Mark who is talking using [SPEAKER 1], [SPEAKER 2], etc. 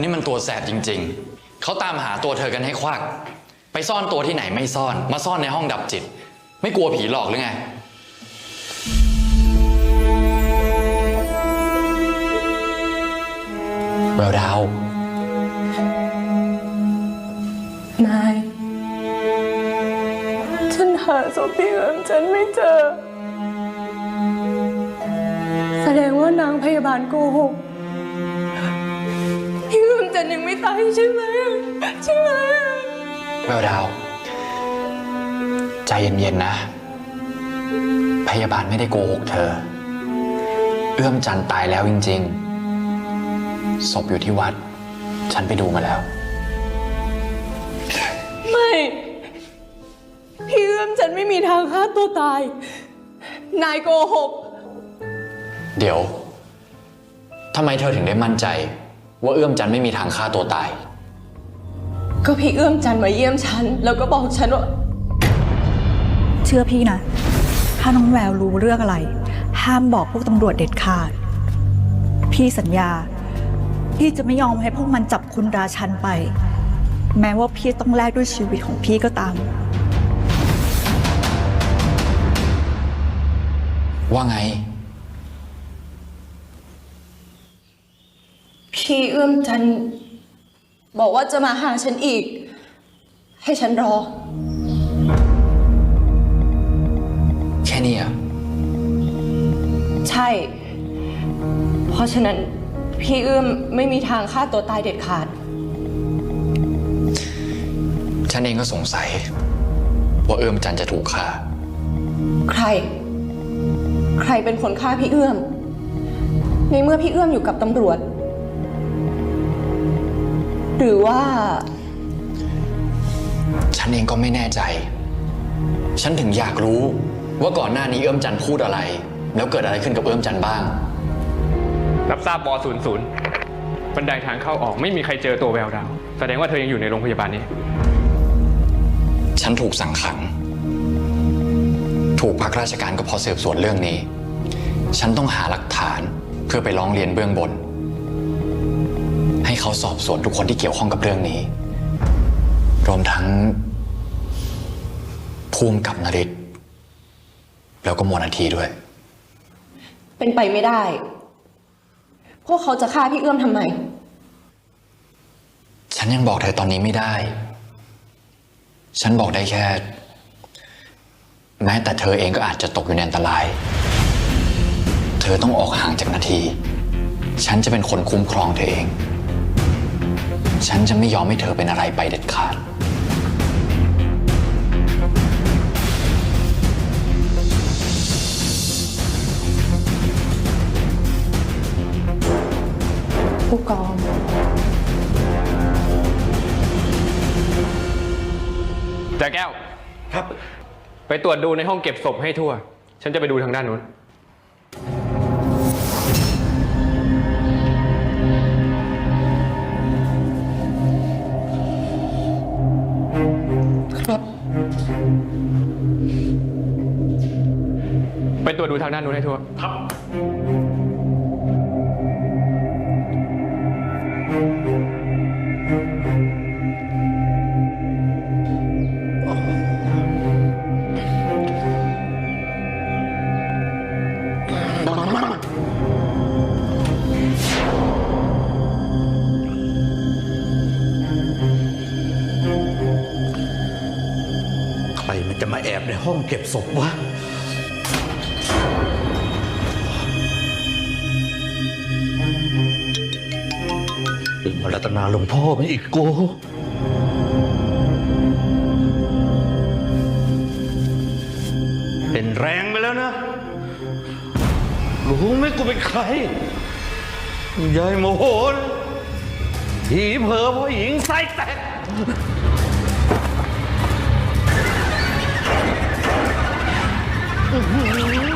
[SPEAKER 1] ธอนี่มันตัวแสบจริง ๆ เขาตามหาตัวเธอกันให้ควัก ไปซ่อนตัวที่ไหนไม่ซ่อน มาซ่อนในห้องดับจิต ไม่กลัวผีหลอกหรือไง แววดาว
[SPEAKER 2] นาย ฉันหาศพพี่เอิมฉันไม่เจอ แสดงว่านางพยาบาลโกหก พี่เอิมจันยังไม่ตายใช่ไหมใช่ไหม
[SPEAKER 1] แววดาว ใจเย็นๆนะ พยาบาลไม่ได้โกหกเธอ เอื้อมจันทร์ตายแล้วจริง ๆ ศพอยู่ที่วัด ฉันไปดูมาแล้ว
[SPEAKER 2] ไม่ พี่เอิมจันไม่มีทางฆ่าตัวตาย นายโกหก
[SPEAKER 1] เดี๋ยวทำไมเธอถึงได้มั่นใจ ว่าเอื้อมจันทร์ไม่มีทางฆ่าตัวตาย
[SPEAKER 2] ก็พี่เอื้อมจันมาเยี่ยมฉัน แล้วก็บอกฉันว่า
[SPEAKER 3] เชื่อพี่นะ ถ้าน้องแววรู้เรื่องอะไร ห้ามบอกพวกตำรวจเด็ดขาด พี่สัญญา พี่จะไม่ยอมให้พวกมันจับคุณราชันไป แม้ว่าพี่ต้องแลกด้วยชีวิตของพี่ก็ตาม
[SPEAKER 1] ว่าไง
[SPEAKER 2] พี่เอื้อมจันบอกว่าจะมาหาฉันอีก ให้ฉันรอ
[SPEAKER 1] แค่นี้อะ
[SPEAKER 2] ใช่ เพราะฉะนั้นพี่เอื้อมไม่มีทางฆ่าตัวตายเด็ดขาด
[SPEAKER 1] ฉันเองก็สงสัย ว่าเอื้อมจันทร์จะถูกฆ่า
[SPEAKER 2] ใคร ใครเป็นคนฆ่าพี่เอื้อม ในเมื่อพี่เอื้อมอยู่กับตำรวจ หรือว่า
[SPEAKER 1] ฉันเองก็ไม่แน่ใจ ฉันถึงอยากรู้ว่าก่อนหน้านี้เอื้อมจันทร์พูดอะไร แล้วเกิดอะไรขึ้นกับเอื้อมจันทร์บ้าง
[SPEAKER 4] รับทราบบอศูนย์ศูนย์บันไดทางเข้าออกไม่มีใครเจอตัวแววดาว แสดงว่าเธอยังอยู่ในโรงพยาบาลนี้
[SPEAKER 1] ฉันถูกสั่งขัง ถูกพักราชการก็เพราะสืบสวนเรื่องนี้ ฉันต้องหาหลักฐานเพื่อไปร้องเรียนเบื้องบนให้ เขาสอบสวนทุกคนที่เกี่ยวข้องกับเรื่องนี้ รวมทั้งภูมิกับนริศแล้วก็มวลนาทีด้วย
[SPEAKER 2] เป็นไปไม่ได้ พวกเขาจะฆ่าพี่เอื้อมทำไม
[SPEAKER 1] ฉันยังบอกเธอตอนนี้ไม่ได้ ฉันบอกได้แค่ แม้แต่เธอเองก็อาจจะตกอยู่ในอันตราย เธอต้องออกห่างจากนาที ฉันจะเป็นคนคุ้มครองเธอเอง ฉันจะไม่ยอมให้เธอเป็นอะไรไปเด็ดขาด
[SPEAKER 2] ผู้กอง
[SPEAKER 4] แต่แก้ว ครับ ไปตรวจดูในห้องเก็บศพให้ทั่ว ฉันจะไปดูทางด้านนู้น ไปตรวจดูทางด้านนู้นให้ทั่ว
[SPEAKER 5] ใครมันจะมาแอบในห้องเก็บศพวะ รัตนาหลวงพ่อมันอีกโกเป็นแรงไปแล้วนะ รู้ไหมกูเป็นใคร ยายโมโหนผีเผลอพ่อหญิงไส้แตก
[SPEAKER 6] สุ